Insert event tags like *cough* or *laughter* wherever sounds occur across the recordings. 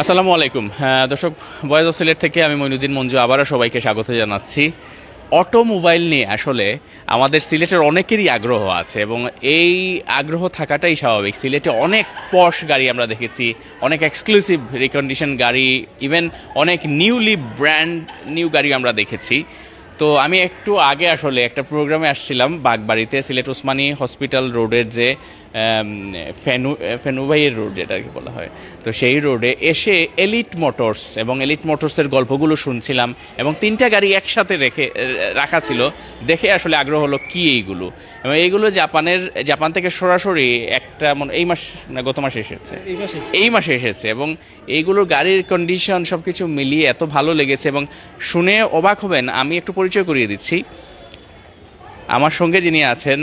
আসসালামু আলাইকুম। দর্শক বয়েজ অফ সিলেট থেকে আমি মইনুদ্দিন মঞ্জু আবারও সবাইকে স্বাগত জানাচ্ছি। অটোমোবাইল নিয়ে আসলে আমাদের সিলেটের অনেকেরই আগ্রহ আছে এবং এই আগ্রহ থাকাটাই স্বাভাবিক। সিলেটে অনেক পশ গাড়ি আমরা দেখেছি, অনেক এক্সক্লুসিভ রিকন্ডিশন গাড়ি ইভেন অনেক নিউলি ব্র্যান্ড নিউ গাড়ি আমরা দেখেছি। তো আমি একটু আগে আসলে একটা প্রোগ্রামে আসছিলাম, বাগবাড়িতে, সিলেট ওসমানী হসপিটাল রোডের যে ফেনু ফেনুভাইয়ের রোড যেটা আর কি বলা হয়। তো সেই রোডে এসে এলিট মোটরস এবং এলিট মোটরসের গল্পগুলো শুনছিলাম এবং তিনটা গাড়ি একসাথে রেখে রাখা ছিল। দেখে আসলে আগ্রহ হলো কি এইগুলো? এবং এইগুলো জাপানের জাপান থেকে সরাসরি একটা মনে এই মাস না গত মাসে এসেছে। এই মাসে এই মাসে এসেছে এবং এইগুলোর গাড়ির কন্ডিশন সব কিছু মিলিয়ে এত ভালো লেগেছে এবং শুনে অবাক হবেন আমি একটু পরিচয় করিয়ে দিচ্ছি। আমার সঙ্গে যিনি আছেন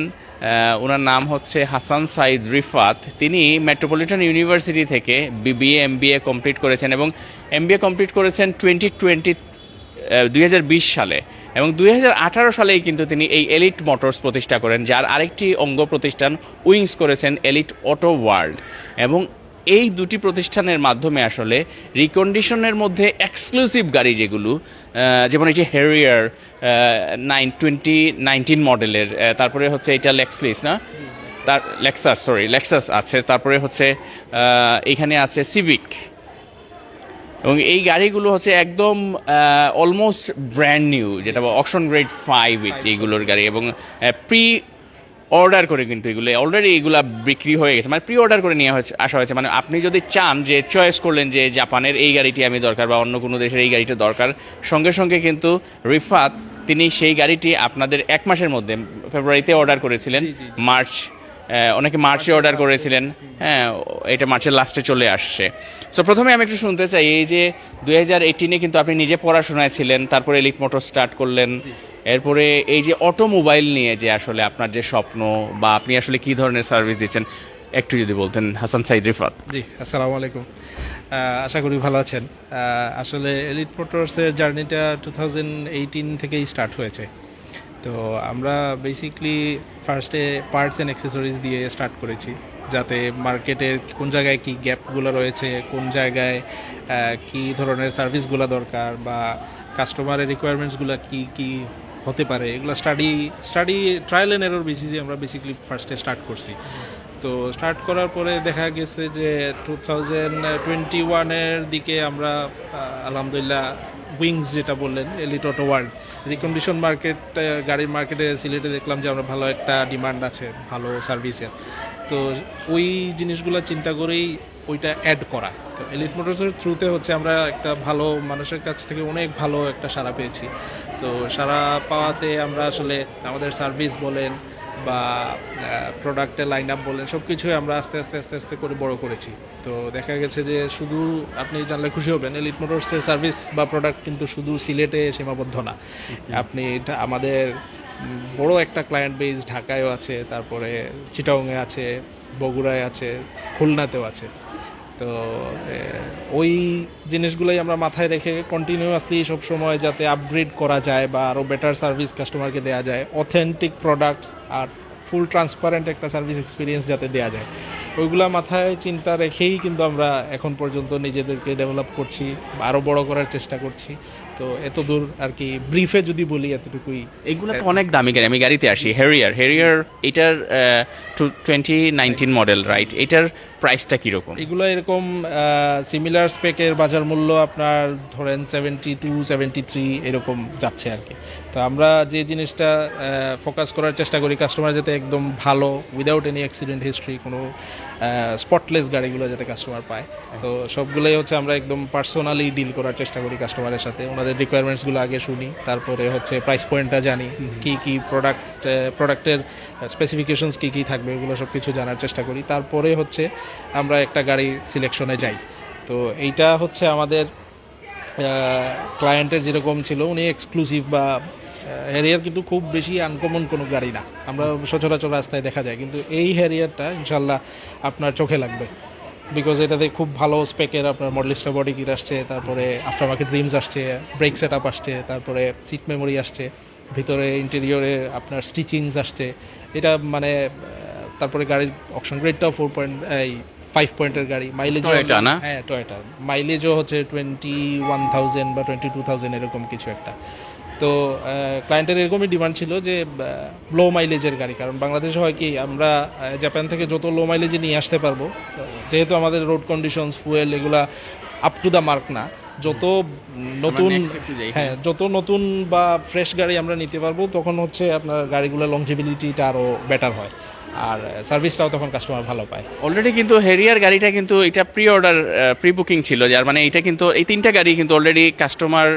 ওনার নাম হচ্ছে হাসান সাইদ রিফাত। তিনি মেট্রোপলিটন ইউনিভার্সিটি থেকে বিবিএ, এমবিএ কমপ্লিট করেছেন এবং এমবিএ কমপ্লিট করেছেন টোয়েন্টি টোয়েন্টি দুই হাজার বিশ সালে এবং দুই হাজার আঠারো সালেই কিন্তু তিনি এই এলিট মোটরস প্রতিষ্ঠা করেন, যার আরেকটি অঙ্গ প্রতিষ্ঠান উইংস করেছেন এলিট অটো ওয়ার্ল্ড এবং এই দুটি প্রতিষ্ঠানের মাধ্যমে আসলে রিকন্ডিশনের মধ্যে এক্সক্লুসিভ গাড়ি যেগুলো যেমন এই যে হেরিয়ার নাইন টোয়েন্টি নাইনটিন মডেলের তারপরে হচ্ছে এটা লেক্সলিস না? তার লেক্সাস সরি লেক্সাস আছে তারপরে হচ্ছে এখানে আছে সিভিক এবং এই গাড়িগুলো হচ্ছে একদম অলমোস্ট ব্র্যান্ড নিউ যেটা অকশন গ্রেড ফাইভ এইগুলোর গাড়ি এবং প্রি অর্ডার করে কিন্তু এগুলো অলরেডি এগুলা বিক্রি হয়ে গেছে। মানে প্রি অর্ডার করে নিয়ে হয়েছে আসা হয়েছে। মানে আপনি যদি চান যে চয়েস করলেন যে জাপানের এই গাড়িটি আমি দরকার বা অন্য কোনো দেশের এই গাড়িটা দরকার সঙ্গে সঙ্গে কিন্তু রিফাত তিনি সেই গাড়িটি আপনাদের এক মাসের মধ্যে ফেব্রুয়ারিতে অর্ডার করেছিলেন মার্চ অনেকে মার্চে অর্ডার করেছিলেন হ্যাঁ এটা মার্চের লাস্টে চলে আসছে। সো প্রথমে আমি একটু শুনতে চাই এই যে দুই হাজার এইটিনে কিন্তু আপনি নিজে পড়াশোনায় ছিলেন তারপরে এলিট মোটর স্টার্ট করলেন এরপরে এই যে অটোমোবাইল নিয়ে যে আসলে আপনার যে স্বপ্ন বা আপনি আসলে কি ধরনের সার্ভিস দিচ্ছেন, একটু যদি বলতেন, হাসান সাইদ রিফাত। জি, আসসালামু আলাইকুম। আশা করি ভালো আছেন। আসলে এলিট মোটরসের জার্নিটা টু থাউজেন্ড এইটিন থেকেই স্টার্ট হয়েছে। তো আমরা বেসিকলি ফার্স্টে পার্টস অ্যান্ড অ্যাক্সেসরিজ দিয়ে স্টার্ট করেছি, যাতে মার্কেটের কোন জায়গায় কি গ্যাপগুলো রয়েছে, কোন জায়গায় কি ধরনের সার্ভিসগুলো দরকার বা কাস্টমারের রিকোয়ারমেন্টসগুলো কি কি হতে পারে। এগুলো study study trial and error বেসিসে আমরা বেসিক্যালি ফার্স্টে স্টার্ট করছি। তো স্টার্ট করার পরে দেখা গেছে যে টু থাউজেন্ড টোয়েন্টি ওয়ানের দিকে আমরা আলহামদুলিল্লাহ উইংস যেটা বললেন elite auto world recondition market গাড়ির মার্কেটে সিলেটে দেখলাম যে আমরা ভালো একটা ডিমান্ড আছে, ভালো সার্ভিসের তো ওই জিনিসগুলো চিন্তা করেই ওইটা অ্যাড করা। তো এলিট মোটরসের থ্রুতে হচ্ছে আমরা একটা ভালো মানুষের কাছ থেকে অনেক ভালো একটা সাড়া পেয়েছি। তো সাড়া পাওয়াতে আমরা আসলে আমাদের সার্ভিস বলেন বা প্রোডাক্টের লাইন আপ বলেন সব কিছুই আমরা আস্তে আস্তে আস্তে আস্তে করে বড় করেছি। তো দেখা গেছে যে শুধু আপনি জানলে খুশি হবেন এলিট মোটরসের সার্ভিস বা প্রোডাক্ট কিন্তু শুধু সিলেটে সীমাবদ্ধ না। আপনি এটা আমাদের বড় একটা ক্লায়েন্ট বেস ঢাকায়ও আছে তারপরে চিটাংয়ে আছে বগুড়ায় আছে খুলনাতেও আছে। তো ওই জিনিসগুলোই আমরা মাথায় রেখে কন্টিনিউয়াসলি সবসময় যাতে আপগ্রেড করা যায় বা আরও বেটার সার্ভিস কাস্টমারকে দেওয়া যায় অথেন্টিক প্রোডাক্টস আর ফুল ট্রান্সপারেন্ট একটা সার্ভিস এক্সপিরিয়েন্স যাতে দেওয়া যায়। ওইগুলো মাথায় চিন্তা রেখেই কিন্তু আমরা এখন পর্যন্ত নিজেদেরকে ডেভেলপ করছি আরও বড় করার চেষ্টা করছি। তো এত দূর আর কি ব্রিফে যদি বলি এতটুকুই। এগুলো তো অনেক দামি গাড়ি, আমি গাড়িতে আসি হেরিয়ার হেরিয়ার এটার টোয়েন্টি নাইনটিন মডেল রাইট এটার প্রাইসটা কীরকম? এগুলো এরকম সিমিলার স্পেকের বাজার মূল্য আপনার ধরেন সেভেন্টি টু সেভেন্টি থ্রি এরকম যাচ্ছে আর কি। তো আমরা যে জিনিসটা ফোকাস করার চেষ্টা করি কাস্টমার যাতে একদম ভালো উইদাউট এনি অ্যাক্সিডেন্ট হিস্ট্রি কোনো স্পটলেস গাড়িগুলো যাতে কাস্টমার পায়। তো সবগুলোই হচ্ছে আমরা একদম পার্সোনালি ডিল করার চেষ্টা করি কাস্টমারের সাথে। ওনাদের রিকোয়ারমেন্টসগুলো আগে শুনি তারপরে হচ্ছে প্রাইস পয়েন্টটা জানি কি কি প্রোডাক্ট প্রোডাক্টের স্পেসিফিকেশনস কি কি থাকবে এগুলো সব কিছু জানার চেষ্টা করি। তারপরে হচ্ছে আমরা একটা গাড়ি সিলেকশনে যাই। তো এইটা হচ্ছে আমাদের ক্লায়েন্টের যেরকম ছিল, উনি এক্সক্লুসিভ বা হ্যারিয়ার কিন্তু খুব বেশি আনকমন কোনো গাড়ি না। আমরা সচরাচর রাস্তায় দেখা যায়, কিন্তু এই হ্যারিয়ারটা ইনশাল্লাহ আপনার চোখে লাগবে। বিকজ এটাতে খুব ভালো স্পেকের আপনার মডেলিস্টা বডি কিট আসছে, তারপরে আফটার মার্কেট রিমস আসছে ব্রেক সেট আপ আসছে, তারপরে সিট মেমোরি আসছে, ভিতরে ইন্টেরিয়রে আপনার স্টিচিংস আসছে। এটা মানে তারপরে গাড়ির অপশন গ্রেডটাও ফোর পয়েন্ট এই ফাইভ পয়েন্টের গাড়ি। মাইলেজ না? হ্যাঁ টয়টা মাইলেজও হচ্ছে টোয়েন্টি ওয়ান থাউজেন্ড বা টোয়েন্টি টু থাউজেন্ড এরকম কিছু একটা। তো ক্লায়েন্টের এরকমই ডিমান্ড ছিল যে লো মাইলেজের গাড়ি। কারণ বাংলাদেশে হয় কি আমরা জাপান থেকে যত লো মাইলেজে নিয়ে আসতে পারব যেহেতু আমাদের রোড কন্ডিশনস ফুয়েল এগুলা আপ টু দ্য মার্ক না যত নতুন হ্যাঁ যত নতুন বা ফ্রেশ গাড়ি আমরা নিতে পারব তখন হচ্ছে আপনার গাড়িগুলোর লংজিবিলিটিটা আরও বেটার হয়। আর সার্ভিসটাও তখন কাস্টমার ভালো পায়। অলরেডি কিন্তু হেরিয়ার গাড়িটা কিন্তু এটা প্রি অর্ডার প্রি বুকিং ছিল যার মানে এটা কিন্তু এই তিনটা গাড়ি কিন্তু অলরেডি কাস্টমার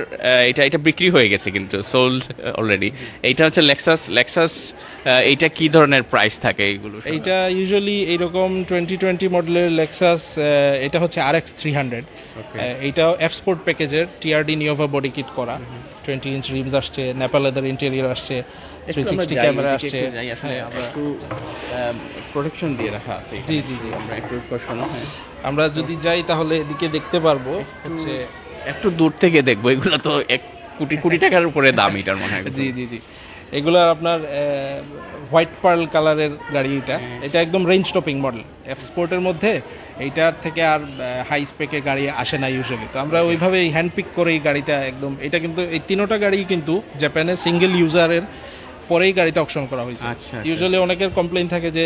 এটা এটা বিক্রি হয়ে গেছে কিন্তু সোল্ড অলরেডি এইটা হচ্ছে লেক্সাস লেক্সাস এইটা কি ধরনের প্রাইস থাকে এইগুলো এইটা ইউজুয়ালি এইরকম টোয়েন্টি টোয়েন্টি মডেলের লেক্সাস এটা হচ্ছে আর এক্স থ্রি হান্ড্রেড এইটাও এফ স্পোর্ট প্যাকেজের টিআরডি নিওভা বডি কিট করা। টোয়েন্টি ইঞ্চ রিমস আসছে নেপাল লেদার ইন্টেরিয়র আসছে। থ্রি সিক্সটি ক্যামেরা আসছে। হ্যাঁ, আমরা- একটু প্রোটেকশন দিয়ে রাখা আছে জি জি জি। আমরা একটু শোনো হ্যাঁ। আমরা যদি যাই তাহলে এদিকে দেখতে পারব হচ্ছে একটু দূর থেকে দেখব এগুলো তো এক কোটি কোটি টাকার উপরে দাম এটার মনে হয় জি জি জি। এগুলো আপনার হোয়াইট পার্ল কালারের গাড়ি এটা। এটা একদম রেঞ্জ টপিং মডেল এফ স্পোর্টের মধ্যে এইটার থেকে আর হাই স্পেকে গাড়ি আসে না ইউজুয়ালি তো আমরা ওইভাবে হ্যান্ড পিক করে এই গাড়িটা একদম এটা কিন্তু এই তিনোটা গাড়ি কিন্তু জাপানে সিঙ্গেল ইউজারের পরেই গাড়িটা অপশন করা হয়েছে। আচ্ছা, আচ্ছা। ইউজুয়ালি অনেকের কমপ্লেইন থাকে যে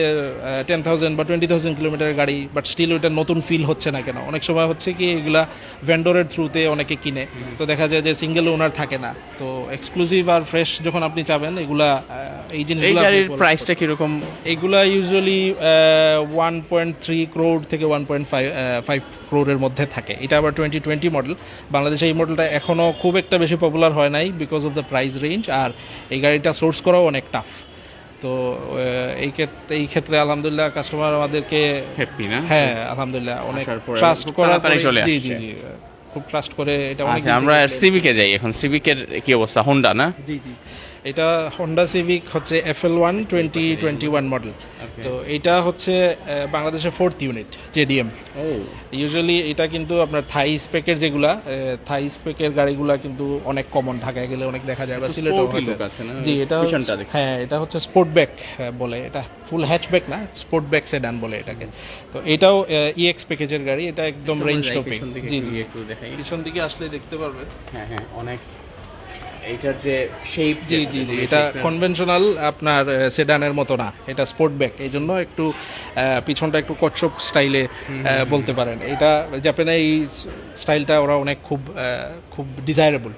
টেন থাউজেন্ড বা টোয়েন্টি থাউজেন্ড কিলোমিটার গাড়ি বাট স্টিল ওইটা নতুন ফিল হচ্ছে না কেন? অনেক সময় হচ্ছে কি এগুলা ভেন্ডরের থ্রুতে অনেকে কিনে। তো দেখা যায় যে সিঙ্গেল ওনার থাকে না। তো এক্সক্লুসিভ আর ফ্রেশ যখন আপনি চাবেন এগুলা এই এই জিনিসগুলো গাড়ির প্রাইসটা কীরকম? এগুলা usually one point three crore থেকে ওয়ান পয়েন্ট ফাইভ ফাইভ ক্রোডের মধ্যে থাকে। এটা আবার টোয়েন্টি টোয়েন্টি মডেল বাংলাদেশে এই মডেলটা এখনও খুব একটা বেশি পপুলার হয় নাই because of the price range আর এই গাড়িটা সোর্স করাও অনেক টাফ তো এই ক্ষেত্রে এই ক্ষেত্রে আলহামদুলিল্লাহ কাস্টমার আমাদেরকে হ্যাপি না? হ্যাঁ আলহামদুলিল্লাহ অনেক ট্রাস্ট করার চলে জি জি জি খুব ট্রাস্ট করে এটা অনেক আচ্ছা আমরা সিভিকে যাই এখন। সিভিকের কি অবস্থা? হোন্ডা না? জি জি। এটা হন্ডা সিভিক হচ্ছে F L one twenty twenty one model তো এটা হচ্ছে বাংলাদেশের ফোর্থ ইউনিট জেডিএম ইউজুয়ালি এটা কিন্তু আপনার থাই স্পেকের যেগুলা থাই স্পেকের গাড়িগুলা কিন্তু অনেক কমন ঢাকায় গেলে অনেক দেখা যায় বা সিলেটেও না? জি এটা হ্যাঁ এটা হচ্ছে স্পোর্ট ব্যাক বলে। এটা ফুল হ্যাচ হ্যাচব্যাক না স্পোর্ট ব্যাক সেডান বলে এটাকে। তো এটাও ইএক্স প্যাকেজের গাড়ি এটা একদম রেঞ্জ টপিং জি জি। একটু দেখাই। পিছন দিকে আসলে দেখতে পারবে হ্যাঁ হ্যাঁ অনেক এইটার যে শেপ জি জি জি এটা কনভেনশনাল আপনার সেডানের মতো না। এটা স্পোর্ট ব্যাগ এই জন্য একটু পিছনটা একটু কচ্ছপ স্টাইলে বলতে পারেন। এটা জাপানে এই স্টাইলটা ওরা অনেক খুব খুব ডিজায়ারেবল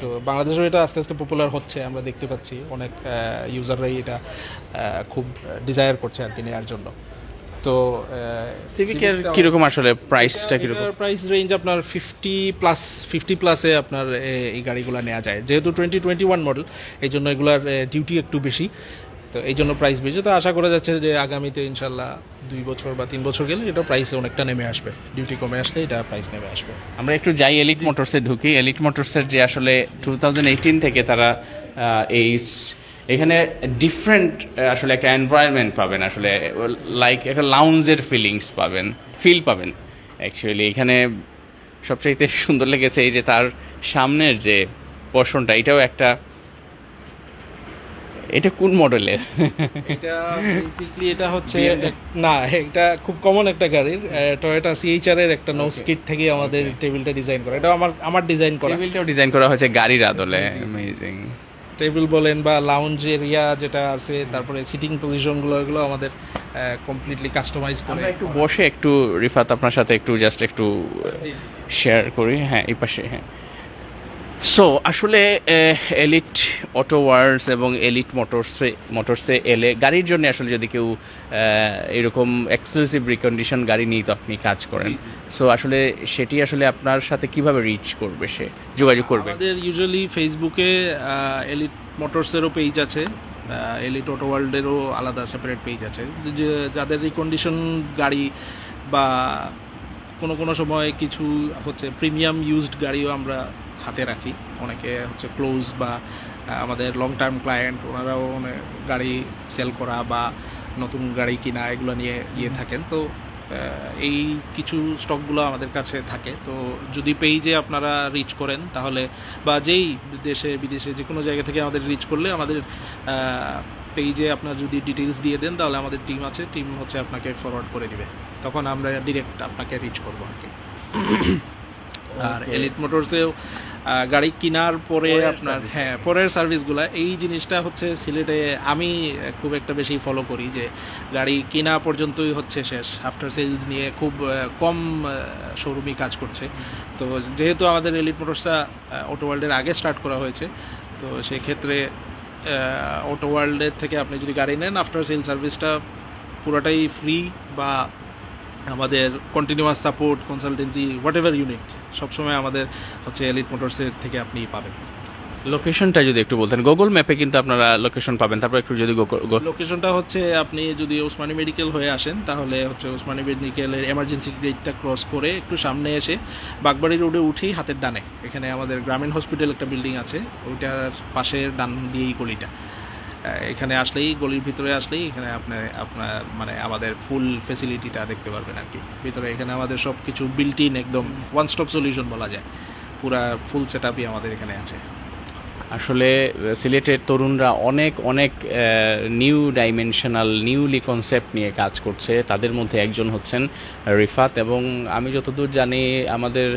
তো বাংলাদেশেও এটা আস্তে আস্তে পপুলার হচ্ছে আমরা দেখতে পাচ্ছি। অনেক ইউজাররাই এটা খুব ডিজায়ার করছে আর কি নেওয়ার জন্য। তো সিভিকের কীরকম আসলে প্রাইসটা কীরকম? প্রাইস রেঞ্জ আপনার ফিফটি প্লাস ফিফটি প্লাসে আপনার এই গাড়িগুলো নেওয়া যায়। যেহেতু টোয়েন্টি টোয়েন্টি ওয়ান মডেল এই জন্য এগুলার ডিউটি একটু বেশি। তো এই জন্য প্রাইস বেশি। তো আশা করা যাচ্ছে যে আগামীতে ইনশাল্লাহ দুই বছর বা তিন বছর গেলে এটা প্রাইসে অনেকটা নেমে আসবে। ডিউটি কমে আসলে এটা প্রাইস নেমে আসবে। আমরা একটু যাই এলিট মোটরসে ঢুকি। এলিট মোটরসের যে আসলে টু থেকে তারা এই এখানে ডিফারেন্ট আসলে একটা এনভায়রনমেন্ট পাবেন আসলে লাইক একটা লাউঞ্জের ফিলিংস পাবেন ফিল পাবেন। অ্যাকচুয়ালি এখানে সবচাইতে সুন্দর লেগেছে এই যে তার সামনের যে পোর্শনটা এটাও একটা এটা কোন মডেলের এটা বেসিক্যালি এটা হচ্ছে না এটা খুব কমন একটা গাড়ির টয়োটা সিএইচআর এর একটা নোস কিট থেকে আমাদের টেবিলটা ডিজাইন করা। এটা আমার আমার ডিজাইন করা। টেবিলটাও ডিজাইন করা হয়েছে গাড়ির আদলে। অ্যামেজিং টেবিল বলেন বা লাউঞ্জ এরিয়া যেটা আছে তারপরে সিটিং পজিশনগুলো এগুলো আমাদের কমপ্লিটলি কাস্টমাইজ করে একটু বসে একটু রিফাত আপনার সাথে একটু জাস্ট একটু শেয়ার করি। হ্যাঁ এই পাশে হ্যাঁ। সো আসলে এলিট অটো ওয়ার্স এবং এলিট মোটরসে মোটরসে এলে গাড়ির জন্য আসলে যদি কেউ এরকম এক্সক্লুসিভ রিকন্ডিশন গাড়ি নিয়ে তো আপনি কাজ করেন। সো আসলে সেটি আসলে আপনার সাথে কীভাবে রিচ করবে সে? যোগাযোগ করবে। আমাদের ইউজুয়ালি ফেসবুকে এলিট মোটরসেরও পেজ আছে এলিট অটো ওয়ার্ল্ডেরও আলাদা সেপারেট পেজ আছে। যাদের রিকন্ডিশন গাড়ি বা কোনো কোনো সময় কিছু হচ্ছে প্রিমিয়াম ইউজড গাড়িও আমরা হাতে রাখি। অনেকে হচ্ছে ক্লোজ বা আমাদের লং টার্ম ক্লায়েন্ট ওনারাও অনেক গাড়ি সেল করা বা নতুন গাড়ি কিনা এগুলো নিয়ে ইয়ে থাকেন। তো এই কিছু স্টকগুলো আমাদের কাছে থাকে। তো যদি পেজে আপনারা রিচ করেন তাহলে বা যেই দেশে বিদেশে যে কোনো জায়গা থেকে আমাদের রিচ করলে আমাদের পেজে আপনার যদি ডিটেলস দিয়ে দেন তাহলে আমাদের টিম আছে। টিম হচ্ছে আপনাকে ফরওয়ার্ড করে দিবে। তখন আমরা ডিরেক্ট আপনাকে রিচ করব আর কি। *coughs* আর এলিট মোটরসেও গাড়ি কেনার পরে আপনার হ্যাঁ পরের সার্ভিসগুলো। এই জিনিসটা হচ্ছে সিলেটে আমি খুব একটা বেশি ফলো করি যে গাড়ি কেনা পর্যন্তই হচ্ছে শেষ। আফটার সেলস নিয়ে খুব কম শোরুমই কাজ করছে। তো যেহেতু আমাদের এলিট মোটরসটা অটো ওয়ার্ল্ডের আগে স্টার্ট করা হয়েছে তো সেই ক্ষেত্রে অটো ওয়ার্ল্ডের থেকে আপনি যদি গাড়ি নেন আফটার সেল সার্ভিসটা পুরোটাই ফ্রি বা আমাদের continuous support consultancy whatever unit সবসময় আমাদের হচ্ছে এলিট মোটরসের থেকে আপনি পাবেন। লোকেশনটা যদি একটু বলতেন গুগল ম্যাপে কিন্তু আপনারা লোকেশন পাবেন। তারপর একটু যদি লোকেশনটা হচ্ছে আপনি যদি ওসমানী মেডিকেল হয়ে আসেন তাহলে হচ্ছে ওসমানী মেডিকেলের এমার্জেন্সি গেটটা ক্রস করে একটু সামনে এসে বাগবাড়ি রোডে উঠেই হাতের ডানে এখানে আমাদের গ্রামীণ হসপিটাল একটা বিল্ডিং আছে ওইটার পাশের ডান দিয়েই গলিটা। এখানে আসলেই গলির ভিতরে আসলেই এখানে আপনার আপনার মানে আমাদের ফুল ফেসিলিটিটা দেখতে পারবেন আর কি। ভিতরে এখানে আমাদের সব কিছু বিল্ট ইন একদম ওয়ান স্টপ সলিউশন বলা যায়। পুরা ফুল সেট আপই আমাদের এখানে আছে। আসলে সিলেটের তরুণরা অনেক অনেক নিউ ডাইমেনশনাল নিউলি কনসেপ্ট নিয়ে কাজ করছে। তাদের মধ্যে একজন হচ্ছেন রিফাত এবং আমি যতদূর জানি আমাদের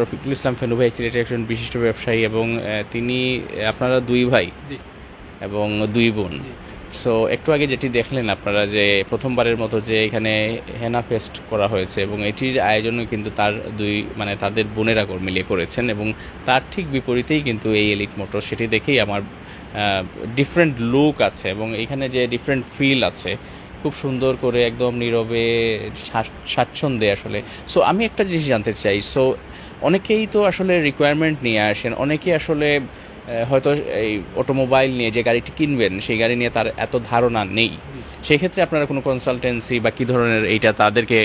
রফিকুল ইসলাম ফেনু ভাই সিলেটের একজন বিশিষ্ট ব্যবসায়ী এবং তিনি আপনারা দুই ভাই। এবং দুই বোন। সো একটু আগে যেটি দেখলেন আপনারা যে প্রথমবারের মতো যে এখানে হেনা ফেস্ট করা হয়েছে এবং এটির আয়োজনও কিন্তু তার দুই মানে তাদের বোনেরা মিলে করেছেন এবং তার ঠিক বিপরীতেই কিন্তু এই এলিট মোটর সেটি দেখেই আমার ডিফারেন্ট লুক আছে এবং এখানে যে ডিফারেন্ট ফিল আছে, খুব সুন্দর করে একদম নীরবে স্বা- স্বাচ্ছন্দ্যে আসলে। সো আমি একটা জিনিস জানতে চাই। সো অনেকেই তো আসলে রিকোয়ারমেন্ট নিয়ে আসেন অনেকেই আসলে হয়তো এই অটোমোবাইল নিয়ে যে গাড়িটি কিনবেন সেই গাড়ি নিয়ে তার এত ধারণা নেই। সেক্ষেত্রে আপনারা কোনো কনসালটেন্সি বা কী ধরনের এইটা তাদেরকে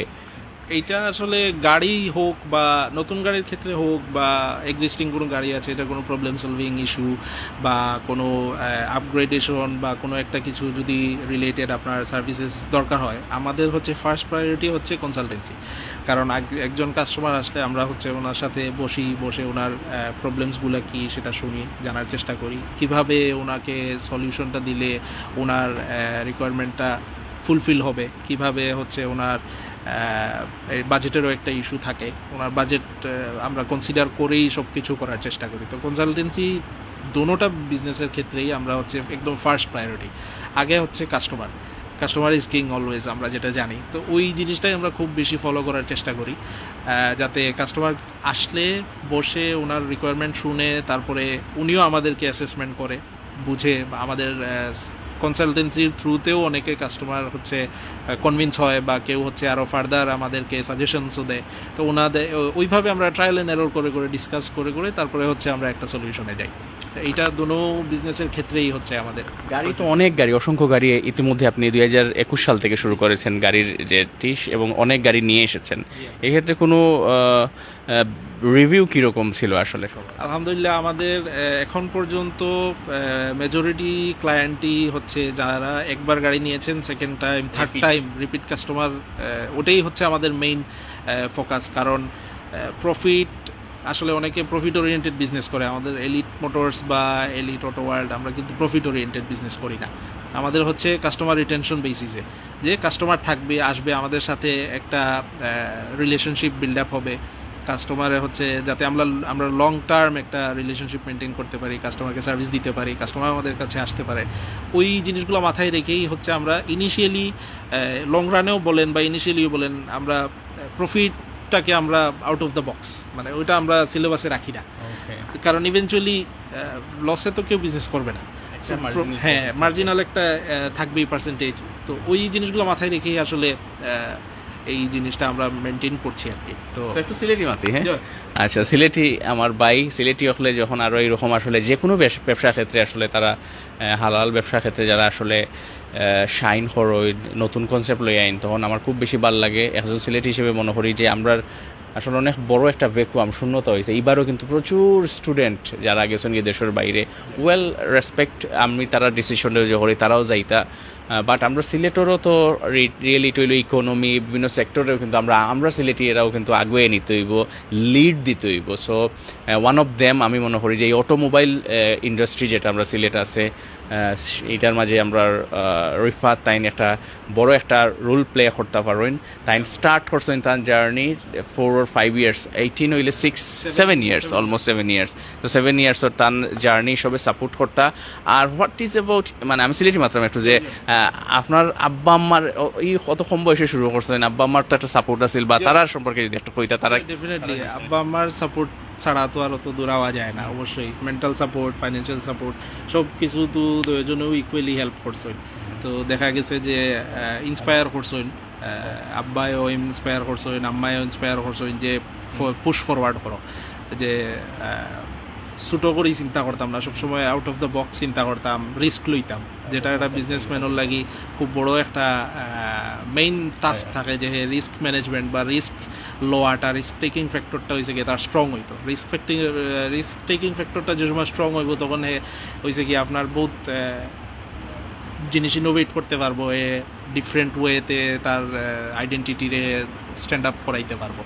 এইটা আসলে গাড়ি হোক বা নতুন গাড়ির ক্ষেত্রে হোক বা এক্সিস্টিং কোনো গাড়ি আছে, এটা কোনো প্রবলেম সলভিং ইস্যু বা কোনো আপগ্রেডেশন বা কোনো একটা কিছু যদি রিলেটেড আপনার সার্ভিসেস দরকার হয়, আমাদের হচ্ছে ফার্স্ট প্রায়োরিটি হচ্ছে কনসালটেন্সি কারণ একজন কাস্টমার আসলে আমরা হচ্ছে ওনার সাথে বসি, বসে ওনার প্রবলেমসগুলো কি সেটা শুনি, জানার চেষ্টা করি। কীভাবে ওনাকে সলিউশনটা দিলে ওনার রিকোয়ারমেন্টটা ফুলফিল হবে, কীভাবে হচ্ছে ওনার বাজেটেরও একটা ইস্যু থাকে। ওনার বাজেট আমরা কনসিডার করেই সব কিছু করার চেষ্টা করি। তো কনসালটেন্সি দোনোটা বিজনেসের ক্ষেত্রেই আমরা হচ্ছে একদম ফার্স্ট প্রায়োরিটি আগে হচ্ছে customer customer is king always আমরা যেটা জানি। তো ওই জিনিসটাই আমরা খুব বেশি ফলো করার চেষ্টা করি। যাতে কাস্টমার আসলে বসে ওনার রিকোয়ারমেন্ট শুনে, তারপরে উনিও আমাদেরকে অ্যাসেসমেন্ট করে, বুঝে আমাদের কনসালটেন্সির থ্রুতেও অনেকে কাস্টমার হচ্ছে কনভিন্স হয় বা কেউ হচ্ছে আরও ফার্দার আমাদেরকে সাজেশনসও দেয়। তো ওনাদের ওইভাবে আমরা ট্রায়াল এন্ড এরর করে করে ডিসকাস করে করে তারপরে হচ্ছে আমরা একটা সলিউশনে যাই। এইটা দুনো বিজনেসের ক্ষেত্রেই হচ্ছে আমাদের। গাড়ি তো অনেক গাড়ি অসংখ্য গাড়ি ইতিমধ্যে আপনি দুই হাজার একুশ সাল থেকে শুরু করেছেন গাড়ির যে টিস এবং অনেক গাড়ি নিয়ে এসেছেন। এক্ষেত্রে কোনো রিভিউ কীরকম ছিল আসলে আলহামদুলিল্লাহ আমাদের এখন পর্যন্ত মেজরিটি ক্লায়েন্টই হচ্ছে যারা একবার গাড়ি নিয়েছেন second time third time repeat customer ওটাই হচ্ছে আমাদের মেইন ফোকাস কারণ প্রফিট আসলে অনেকে প্রফিট ওরিয়েন্টেড বিজনেস করে। আমাদের এলিট মোটরস বা এলিট অটো ওয়ার্ল্ড আমরা কিন্তু প্রফিট ওরিয়েন্টেড বিজনেস করি না। আমাদের হচ্ছে কাস্টমার রিটেনশন বেসিসে যে কাস্টমার থাকবে আসবে আমাদের সাথে একটা রিলেশনশিপ বিল্ড আপ হবে। কাস্টমারে হচ্ছে যাতে আমরা আমরা লং টার্ম একটা রিলেশনশিপ মেনটেন করতে পারি কাস্টমারকে সার্ভিস দিতে পারি কাস্টমার আমাদের কাছে আসতে পারে। ওই জিনিসগুলো মাথায় রেখেই হচ্ছে আমরা ইনিশিয়ালি লং রানেও বলেন বা ইনিশিয়ালিও বলেন আমরা প্রফিটটাকে আমরা আউট অফ দ্য বক্স মানে ওইটা আমরা সিলেবাসে রাখি না। কারণ ইভেনচুয়ালি লসে তো কেউ বিজনেস করবে না। হ্যাঁ মার্জিনাল একটা থাকবেই পার্সেন্টেজ তো ওই জিনিসগুলো মাথায় রেখেই আসলে এই জিনিসটা আমরা মেনটেন করছি আর কি। তো একটু সিলেটি মাতি হ্যাঁ? আচ্ছা সিলেটি আমার বাই সিলেটি হলে যখন আরও এরকম আসলে যে কোনো ব্যবসা ক্ষেত্রে আসলে তারা হালাল ব্যবসা ক্ষেত্রে যারা আসলে শাইন হরই নতুন কনসেপ্ট লই আইন তখন আমার খুব বেশি ভালো লাগে। একজন সিলেটি হিসেবে মনে করি যে আমরা আসলে অনেক বড় একটা ভ্যাকুয়াম শূন্যতা হয়েছে এইবারও কিন্তু প্রচুর স্টুডেন্ট যারা গেছেন গিয়ে দেশের বাইরে ওয়েল রেসপেক্ট আমি তারা ডিসিশন যে করি তারাও যাইতা। বাট আমরা সিলেটেরও তো রিয়েলিটি হইল ইকোনমি বিভিন্ন সেক্টরেও কিন্তু আমরা আমরা সিলেটি এরাও কিন্তু আগুয়ে নিতে হইব লিড দিতে হইব। সো ওয়ান অফ দেম আমি মনে করি যে এই অটোমোবাইল ইন্ডাস্ট্রি যেটা আমরা সিলেট আছে আহ, এইটার মাঝে আমরা রিফাত তাইন একটা বড় একটা রোল প্লে করতে পারেন তাইন স্টার্ট করছেন তার journey four or five years eighteen হইলে six seven years almost seven years তো সেভেন ইয়ার্স ওর তার জার্নি সবে সাপোর্ট করতা। আর হোয়াট ইজ অ্যাবাউট মানে আমি সিলেটি মাত্রাম একটু যে আপনার আব্বা আম্মার এই কত কম বয়সে শুরু করছেন? আব্বা আম্মার তো একটা সাপোর্ট আছিল বা তারা সম্পর্কে যদি একটু কইতা তারা ডেফিনেটলি আব্বা আমার সাপোর্ট ছাড়া তো আর অত দূর আওয়া যায় না, অবশ্যই। মেন্টাল সাপোর্ট ফাইন্যান্সিয়াল সাপোর্ট সব কিছু তো দুজনেও ইকুয়ালি হেল্প করছেন। তো দেখা গেছে যে ইন্সপায়ার করছেন আব্বায়ও ইন্সপায়ার করছেন, আম্মায়ও ইন্সপায়ার করছেন যে পুশ ফরওয়ার্ড করো। যে ছোটো করেই চিন্তা করতাম না, সবসময় আউট অফ দ্য বক্স চিন্তা করতাম রিস্ক লইতাম। যেটা একটা বিজনেসম্যানের লাগি খুব বড় একটা মেইন টাস্ক থাকে যে রিস্ক ম্যানেজমেন্ট বা রিস্ক লোয়াটা রিস্ক টেকিং ফ্যাক্টরটা হয়েছে কি তার স্ট্রং হইতো। রিস্ক ফ্যাক্টিং রিস্ক টেকিং ফ্যাক্টরটা যে সময় স্ট্রং হইব তখন হে হয়েছে কি আপনার বহুত জিনিস ইনোভেট করতে পারব এ ডিফারেন্ট ওয়েতে তার আইডেন্টিটিরে স্ট্যান্ড আপ করাইতে পারব।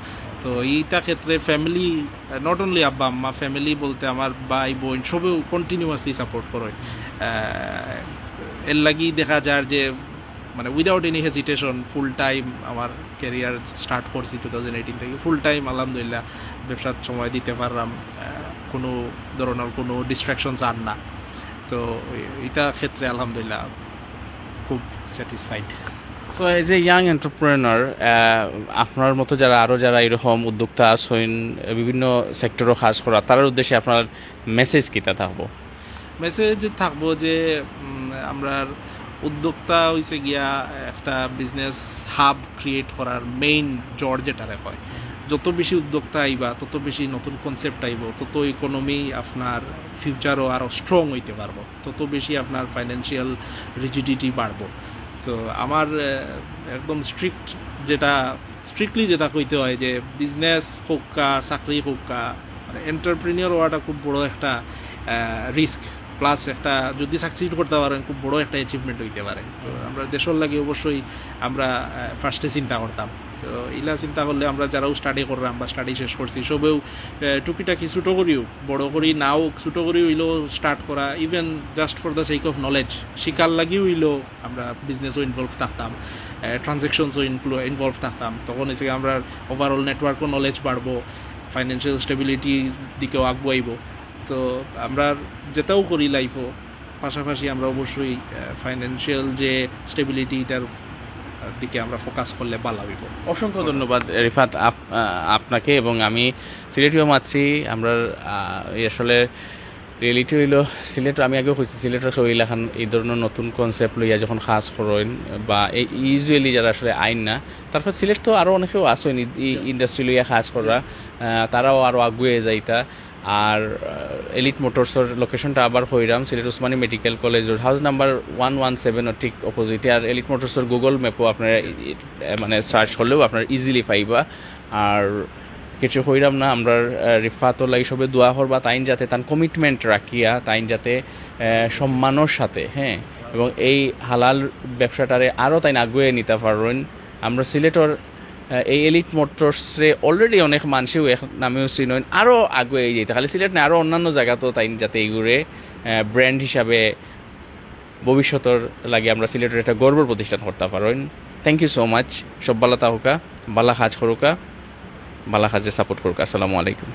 তো এইটা ক্ষেত্রে ফ্যামিলি নট অনলি আব্বা আম্মা ফ্যামিলি বলতে আমার ভাই বোন সবেও কন্টিনিউয়াসলি সাপোর্ট করে। এর লাগি দেখা যায় যে মানে without any hesitation full time আমার ক্যারিয়ার স্টার্ট করছি টু থাউজেন্ড এইটিন থেকে। ফুল টাইম আলহামদুলিল্লাহ ব্যবসার সময় দিতে পারলাম। কোনো ধরনের কোনো ডিস্ট্রাকশনস আর না। তো এটা ক্ষেত্রে আলহামদুলিল্লাহ খুব স্যাটিসফাইড তো এই যে ইয়াং এন্টারপ্রেনার আপনার মতো যারা আরও যারা এরকম উদ্যোক্তা আছেন বিভিন্ন সেক্টরও কাজ করা তার উদ্দেশ্যে আপনার মেসেজ কিতা থাকব? মেসেজ থাকব যে আমরা উদ্যোক্তা হইছে গিয়া, একটা বিজনেস হাব ক্রিয়েট করার মেইন জর যেটা হয় যত বেশি উদ্যোক্তা আইবা, তত বেশি নতুন কনসেপ্ট আইব, তত ইকোনমি আপনার ফিউচারও আরও স্ট্রং হইতে পারব, তত বেশি আপনার ফাইন্যান্সিয়াল রিজিডিটি বাড়বো। তো আমার একদম স্ট্রিক্ট যেটা স্ট্রিক্টলি যেটা কইতে হয় যে বিজনেস হোক কা, চাকরি হোক কা মানে এন্টারপ্রিনিয়র হওয়াটা খুব বড় একটা রিস্ক প্লাস একটা, যদি সাকসিড করতে পারেন, খুব বড় একটা অ্যাচিভমেন্ট হইতে পারে। তো আমরা দেশের লাগে অবশ্যই আমরা ফার্স্টে চিন্তা করতাম। তো ইলা চিন্তা করলে আমরা যারাও স্টাডি করলাম বা স্টাডি শেষ করছি, সবেও টুকিটাকি ছোটো করিও, বড় করি নাও, ছোটো করি হইলেও স্টার্ট করা even just for the sake of knowledge শিকার লাগিও হইলেও আমরা বিজনেসও ইনভলভ থাকতাম ট্রানজেকশনসও ইনভলভ থাকতাম। তখন গিয়ে আমরা ওভারঅল নেটওয়ার্কও নলেজ বাড়বো ফাইন্যান্সিয়াল স্টেবিলিটির দিকেও আগুয়াইব তো আমরা যেটাও করি লাইফও পাশাপাশি আমরা অবশ্যই ফাইন্যান্সিয়াল যে স্টেবিলিটি এটার দিকে আমরা ফোকাস করলে ভালো হইব অসংখ্য ধন্যবাদ রিফাত আপ- আপনাকে এবং আমি সিলেটিও মাতছি আমরা আসলে রিয়েলিটি হইল সিলেট আমি আগেও কইছি সিলেটের হইল এখন এই ধরনের নতুন কনসেপ্ট লইয়া যখন খাস করেন বা এই ইউজুয়ালি যারা আসলে আইন না তারপর সিলেট তো আরও অনেকেও আসেন ইন্ডাস্ট্রি লইয়া খাস করা তারাও আরও আগুয়ে যাইতা। আর এলিট মোটরসর লোকেশনটা আবার হইরাম, সিলেট উসমানী মেডিকেল কলেজের হাউস নাম্বার ওয়ান ওয়ান সেভেনের ঠিক অপোজিটে আর এলিট মোটরসর গুগল ম্যাপও আপনারা মানে সার্চ করলেও আপনারা ইজিলি পাইবা। আর কিছু হইরাম না, আমরা রিফাতল সবে দোয়া করবা, তাইন যাতে তার কমিটমেন্ট রাখিয়া, তাইন যাতে সম্মানের সাথে হ্যাঁ? এবং এই হালাল ব্যবসাটারে আরও তাইন আগুয়ে নিতে পারেন। আমরা সিলেটর এই এলিট মোটরসে অলরেডি অনেক মানুষও এখন নামেও চিনেন আরও আগুয়ে যেতে। খালি সিলেট না আরও অন্যান্য জায়গাতেও তাই যাতে এইগুড়ে ব্র্যান্ড হিসাবে ভবিষ্যতের লাগে আমরা সিলেটের একটা গর্ব প্রতিষ্ঠান করতে পারেন থ্যাংক ইউ সো মাচ সব বালা তাহুকা বালা হাজ করুকা বালা হাজে সাপোর্ট করুকা আসসালামু আলাইকুম।